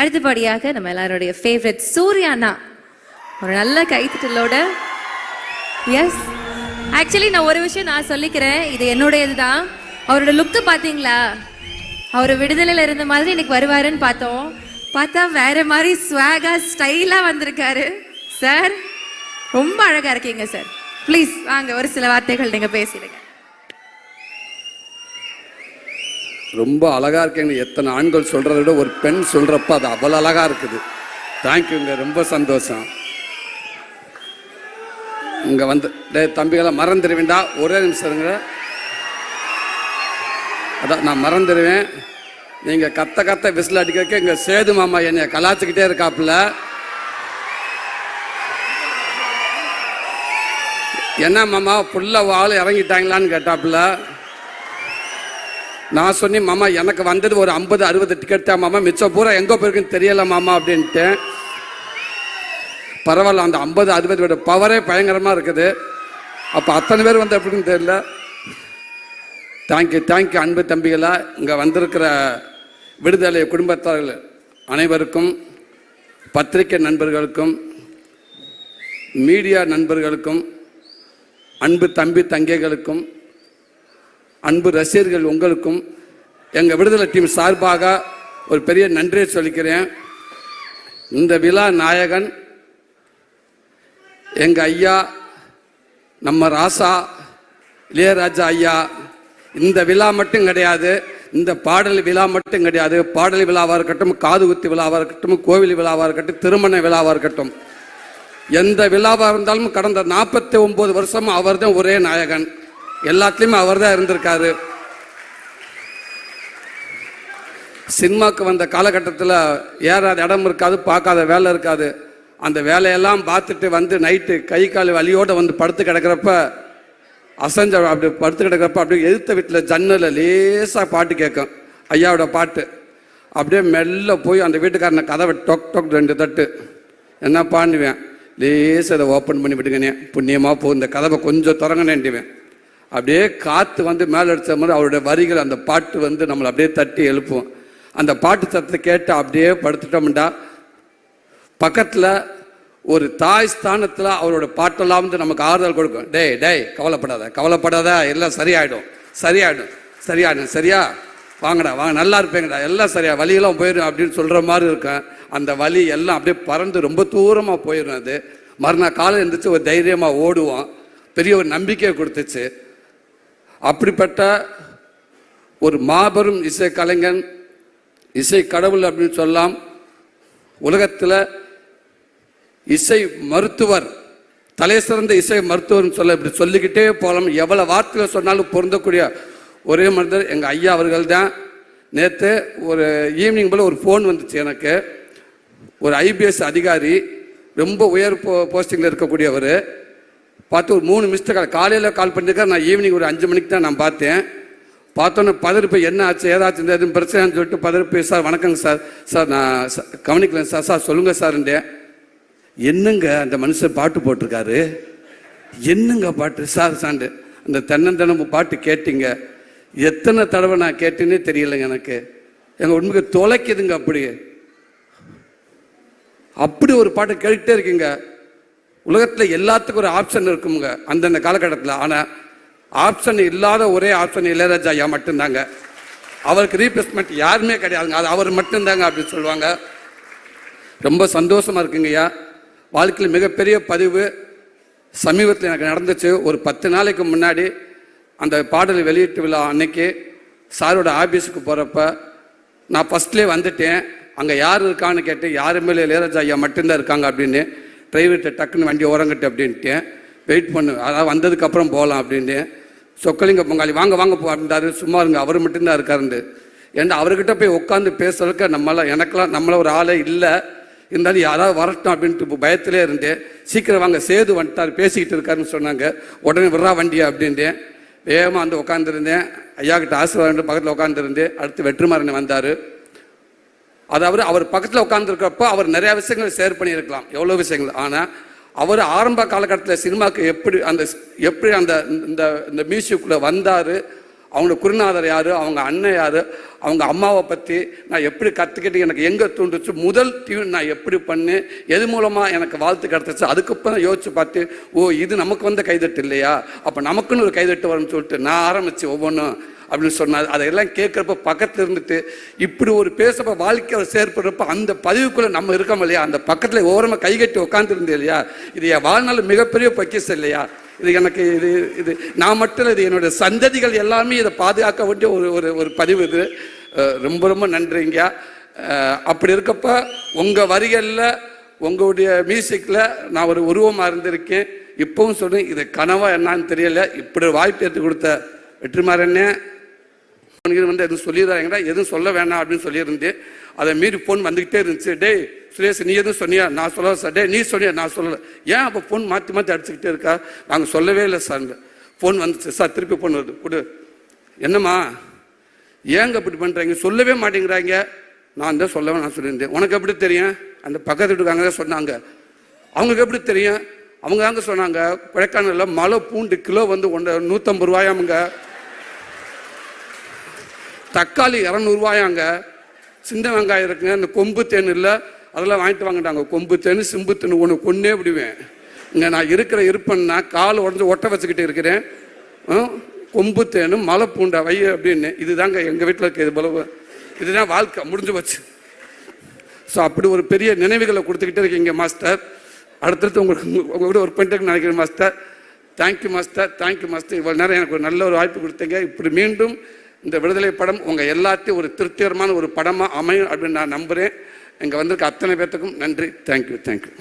அடுத்தபடியாக நம்ம எல்லாருடைய ஃபேவரட் சூர்யானா. ஒரு நல்ல கைத்தட்டலோட. எஸ் ஆக்சுவலி நான் ஒரு விஷயம் நான் சொல்லிக்கிறேன். இது என்னுடையது தான் அவரோட லுக்கு பார்த்தீங்களா? அவர் விடுதலையில் இருந்த மாதிரி இன்னைக்கு வருவாருன்னு பார்த்தோம். பார்த்தா வேற மாதிரி ஸ்வாகா ஸ்டைலாக வந்திருக்காரு. சார் ரொம்ப அழகாக இருக்கீங்க சார் ப்ளீஸ் வாங்க ஒரு சில வார்த்தைகள் நீங்கள் பேசிடுங்க. ரொம்ப அழகாக இருக்கேன்னு எத்தனை ஆண்கள் சொல்கிறத விட ஒரு பெண் சொல்கிறப்ப அது அவ்வளோ அழகாக இருக்குது. தேங்க்யூங்க ரொம்ப சந்தோஷம். இங்கே வந்து டே தம்பிகளை மறந்துடுவேண்டா ஒரே நிமிஷம் இருங்க. அதான் நான் மறந்துடுவேன் நீங்கள் கத்த கத்த விசில் அடிக்கிறதுக்கு இங்கே சேது மாமா என்னை கலாச்சிக்கிட்டே இருக்காப்புல. என்ன மாமா புள்ள ஆள் இறங்கிட்டாங்களான்னு கேட்டாப்புல. நான் சொன்னேன் மாமா எனக்கு வந்தது ஒரு ஐம்பது அறுபது டிக்கெட் தான் மாமா. மிச்சம் பூரா எங்கே போயிருக்குன்னு தெரியல மாமா அப்படின்ட்டு பரவாயில்ல அந்த ஐம்பது அறுபது விட பவரே பயங்கரமாக இருக்குது. அப்போ அத்தனை பேர் வந்து எப்படின்னு தெரியல. தேங்க்யூ தேங்க்யூ அன்பு தம்பிகளா. இங்கே வந்திருக்கிற விடுதலை குடும்பத்தார்கள் அனைவருக்கும் பத்திரிகை நண்பர்களுக்கும் மீடியா நண்பர்களுக்கும் அன்பு தம்பி தங்கைகளுக்கும் அன்பு ரசிகர்கள் உங்களுக்கும் எங்கள் விடுதலை டீம் சார்பாக ஒரு பெரிய நன்றியை சொல்லிக்கிறேன். இந்த விழா நாயகன் எங்கள் ஐயா நம்ம ராசா இளையராஜா ஐயா இந்த விழா மட்டும் கிடையாது இந்த பாடல் விழா மட்டும் கிடையாது. பாடல் விழாவாக இருக்கட்டும் காது குத்தி விழாவாக இருக்கட்டும் கோவில் விழாவாக இருக்கட்டும் திருமண விழாவாக இருக்கட்டும். எந்த விழாவாக இருந்தாலும் கடந்த நாற்பத்தி ஒம்பது வருஷம் அவர் தான் ஒரே நாயகன். எல்லாத்துலேயுமே அவர் தான் இருந்திருக்காரு. சினிமாவுக்கு வந்த காலகட்டத்தில் ஏறாத இடம் இருக்காது பார்க்காத வேலை இருக்காது. அந்த வேலையெல்லாம் பார்த்துட்டு வந்து நைட்டு கை கால் வலியோடு வந்து படுத்து கிடக்கிறப்ப அசஞ்ச அப்படி படுத்து கிடக்கிறப்ப அப்படியே எதிர்த்த வீட்டில் ஜன்னலில் லேசாக பாட்டு கேட்கும் ஐயாவோட பாட்டு. அப்படியே மெல்ல போய் அந்த வீட்டுக்காரனை கதவை டொக் டொக் ரெண்டு தட்டு. என்ன பண்ணுவேன் லேசாக அதை ஓப்பன் பண்ணி விடுங்கண்ணே. புண்ணியமாக போ இந்த கதவை கொஞ்சம் திறங்கணேன்டுவேன் அப்படியே காற்று வந்து மேலே அடித்த மாதிரி அவருடைய வரிகள் அந்த பாட்டு வந்து நம்மளை அப்படியே தட்டி எழுப்பும். அந்த பாட்டு சத்தத்தை கேட்டு அப்படியே படுத்துட்டோம்டா. பக்கத்தில் ஒரு தாய் ஸ்தானத்தில் அவரோட பாட்டெல்லாம் வந்து நமக்கு ஆறுதல் கொடுக்கும். டேய் டேய் கவலைப்படாத கவலைப்படாத எல்லாம் சரியாயிடும். சரியாயிடும். சரியாயிடும். சரியா? வாங்கடா வாங்க நல்லா இருப்பேங்கடா. எல்லாம் சரியா. வலியெல்லாம் போயிடும் அப்படின்னு சொல்கிற மாதிரி இருக்கும். அந்த வலி எல்லாம் அப்படியே பறந்து ரொம்ப தூரமாக போயிடும் அது. மறுநாள் காலை எழுந்திரிச்சு ஒரு தைரியமாக ஓடுவோம். பெரிய ஒரு நம்பிக்கையை கொடுத்துச்சு. அப்படிப்பட்ட ஒரு மாபெரும் இசை கலைஞன் இசை கடவுள் அப்படின்னு சொல்லலாம் உலகத்தில் இசை மருத்துவர் தலை சிறந்த இசை மருத்துவர்னு சொல்ல இப்படி சொல்லிக்கிட்டே போகலாம் எவ்வளோ வார்த்தைகள் சொன்னாலும் பொருந்தக்கூடிய ஒரே மனிதர் எங்கள் ஐயா அவர்கள் தான் நேற்று ஒரு ஈவினிங் போல் ஒரு ஃபோன் வந்துச்சு எனக்கு. ஒரு ஐபிஎஸ் அதிகாரி ரொம்ப உயர் போ போஸ்டிங்கில் இருக்கக்கூடியவர். பார்த்து ஒரு மூணு மிஸ்டர் கால் காலையில் கால் பண்ணியிருக்காரு நான் ஈவினிங் ஒரு அஞ்சு மணிக்கு தான் நான் பார்த்தேன். பார்த்தோன்னே பதறிப்பு என்ன ஆச்சு? ஏதாச்சும் இந்த எதுவும் பிரச்சனைன்னு சொல்லிட்டு பதறிப்பு சார் வணக்கங்க சார். சார் நான் ச- சார். சார் சொல்லுங்கள் சார்ண்டே என்னங்க அந்த மனுஷன் பாட்டு போட்டிருக்காரு? என்னங்க பாட்டு? சார் சாண்டு அந்த தென்னந்தனமும் பாட்டு கேட்டீங்க. எத்தனை தடவை நான் கேட்டேன்னே தெரியலைங்க எனக்கு. எங்கள் உண்மைக்கு தொலைக்குதுங்க அப்படி அப்படி ஒரு பாட்டு கேட்டுட்டே இருக்கீங்க. உலகத்தில் எல்லாத்துக்கும் ஒரு ஆப்ஷன் இருக்குங்க அந்தந்த காலகட்டத்தில். ஆனால் ஆப்ஷன் இல்லாத ஒரே ஆப்ஷன் இளையராஜா ஐயா மட்டும்தாங்க. அவருக்கு ரீப்ளேஸ்மெண்ட் யாருமே கிடையாதுங்க. அது அவர் மட்டும்தாங்க அப்படின்னு சொல்லுவாங்க. ரொம்ப சந்தோஷமாக இருக்குங்கய்யா வாழ்க்கையில் மிகப்பெரிய பதிவு. சமீபத்தில் எனக்கு நடந்துச்சு. ஒரு பத்து நாளைக்கு முன்னாடி அந்த பாடல் வெளியீட்டு விழா அன்னைக்கு சாரோட ஆஃபீஸுக்கு போகிறப்ப நான் ஃபஸ்ட்லேயே வந்துட்டேன். அங்கே யார் இருக்கான்னு கேட்டு யாருமே இல்லை இளையராஜா ஐயா மட்டும்தான் இருக்காங்க அப்படின்னு டிரைவர்கிட்ட டக்குன்னு வண்டி ஓரங்கட்டு அப்படின்ட்டேன் வெயிட் பண்ணு. அதாவது வந்ததுக்கப்புறம் போகலாம் அப்படின்னு சொக்கலிங்க பொங்காளி வாங்க வாங்க போ அப்படின்றாரு. சும்மா இருங்க அவர் மட்டும்தான் இருக்காருண்டு ஏன்னா அவர்கிட்ட போய் உட்காந்து பேசுறதுக்கு நம்மளால் எனக்கெல்லாம் நம்மள ஒரு ஆளே இல்லை. இருந்தாலும் யாராவது வரட்டும் அப்படின்ட்டு பயத்திலே இருந்தேன். சீக்கிரம் வாங்க சேது வந்துட்டார் பேசிக்கிட்டு இருக்காருன்னு சொன்னாங்க. உடனே விட்றா வண்டியா அப்படின்ட்டேன் வேகமாக வந்து உட்காந்துருந்தேன் ஐயா கிட்ட ஆசீர்வாதம் பக்கத்தில் உட்காந்துருந்தேன் அடுத்து வெற்றிமாறன் வந்தார். அதாவது அவர் பக்கத்தில் உட்காந்துருக்கப்போ அவர் நிறைய விஷயங்கள் ஷேர் பண்ணியிருக்கலாம். எவ்வளோ விஷயங்கள்? ஆனால் அவர் ஆரம்ப காலகட்டத்தில் சினிமாவுக்கு எப்படி அந்த எப்படி அந்த இந்த இந்த மியூசிக்குள்ளே வந்தார்? அவங்க குருநாதர் யார்? அவங்க அண்ணன் யார்? அவங்க அம்மாவை பற்றி நான் எப்படி கற்றுக்கிட்டு எனக்கு எங்கே தூண்டுச்சு முதல் டியூன் நான் எப்படி பண்ணு எது மூலமாக எனக்கு வாழ்த்து கிடச்சிச்சு? அதுக்கப்புறம் யோசிச்சு பார்த்து ஓ இது நமக்கு வந்த கைதட்டு இல்லையா? அப்போ நமக்குன்னு ஒரு கைதட்டு வரும்னு சொல்லிட்டு நான் ஆரம்பித்து ஒவ்வொன்றும் அப்படின்னு சொன்னார் அதையெல்லாம் கேட்குறப்ப பக்கத்தில் இருந்துட்டு இப்படி ஒரு பேசப்ப வாழ்க்கையை சேர்ப்படுறப்ப அந்த பதிவுக்குள்ளே நம்ம இருக்கோம் இல்லையா? அந்த பக்கத்தில் ஓரமாக கைகட்டி உட்காந்துருந்தேன் இல்லையா? இது என் வாழ்நாள் மிகப்பெரிய பக்கிஸ் இல்லையா? இது எனக்கு இது இது நான் மட்டும் இல்லை இது என்னுடைய சந்ததிகள் எல்லாமே இதை பாதுகாக்க வேண்டிய ஒரு ஒரு ஒரு பதிவு இது. ரொம்ப ரொம்ப நன்றிங்க. அப்படி இருக்கப்ப உங்கள் வரிகளில் உங்களுடைய மியூசிக்கில் நான் ஒரு உருவமாக இருந்திருக்கேன். இப்பவும் சொல்றேன் இது கனவா என்னான்னு தெரியல. இப்படி வாய்ப்பு எடுத்து கொடுத்த வெற்றிமாறன்னே வந்து எதுவும் சொல்லிடுறாங்கடா எதுவும் சொல்ல வேணாம் அப்படின்னு சொல்லியிருந்தேன் அதை மீறி ஃபோன் வந்துக்கிட்டே இருந்துச்சு. டேய் சுரேஷ் நீ எதுவும் சொன்னியா? நான் சொல்லல சார். டே நீ சொன்னியா? நான் சொல்லலை. ஏன் அப்போ ஃபோன் மாற்றி மாற்றி அடிச்சுக்கிட்டே இருக்கா? நாங்கள் சொல்லவே இல்லை சார். ஃபோன் வந்துச்சு சார் திருப்பி ஃபோன் வருது கொடு. என்னம்மா? ஏங்க இப்படி பண்ணுறீங்க சொல்லவே மாட்டேங்கிறாங்க. நான் தான் சொல்லவே நான் சொல்லியிருந்தேன். உனக்கு எப்படி தெரியும்? அந்த பக்கத்து வீட்டுக்காரங்க தான் சொன்னாங்க. அவங்களுக்கு எப்படி தெரியும்? அவங்க தாங்க சொன்னாங்க. கொடைக்கானலில் மலை பூண்டு கிலோ வந்து ஒன்று நூற்றம்பது ரூபாயாமுங்க. தக்காளி இரநூறுவாயாங்க சிந்த வெங்காயம் இருக்குங்க இந்த கொம்பு தேன் இல்லை அதெல்லாம் வாங்கிட்டு வாங்கிட்டாங்க கொம்பு தேன் சிம்பு தேன் ஒன்று கொன்னே விடுவேன். இங்கே நான் இருக்கிற இருப்பேன்னா கால் உடஞ்சி ஒட்ட வச்சுக்கிட்டு இருக்கிறேன். கொம்பு தேனும் மலை பூண்டை வை அப்படின்னு. இதுதாங்க எங்கள் வீட்டில் இருக்க இது போல இதுதான் வாழ்க்கை முடிஞ்சு போச்சு. ஸோ அப்படி ஒரு பெரிய நினைவுகளை கொடுத்துக்கிட்டே இருக்கீங்க மாஸ்டர் அடுத்தடுத்து உங்களுக்கு உங்க கூட ஒர்க் பண்ணிட்டு நினைக்கிறேன் master thank you master thank you master இவ்வளோ நேரம் எனக்கு ஒரு நல்ல ஒரு வாய்ப்பு கொடுத்தீங்க. இப்படி மீண்டும் இந்த விடுதலை படம் உங்கள் எல்லாத்தையும் ஒரு திருப்திகரமான ஒரு படமாக அமையும் அப்படின்னு நான் நம்புகிறேன் இங்கே வந்திருக்க அத்தனை பேர்த்துக்கும் நன்றி. Thank you thank you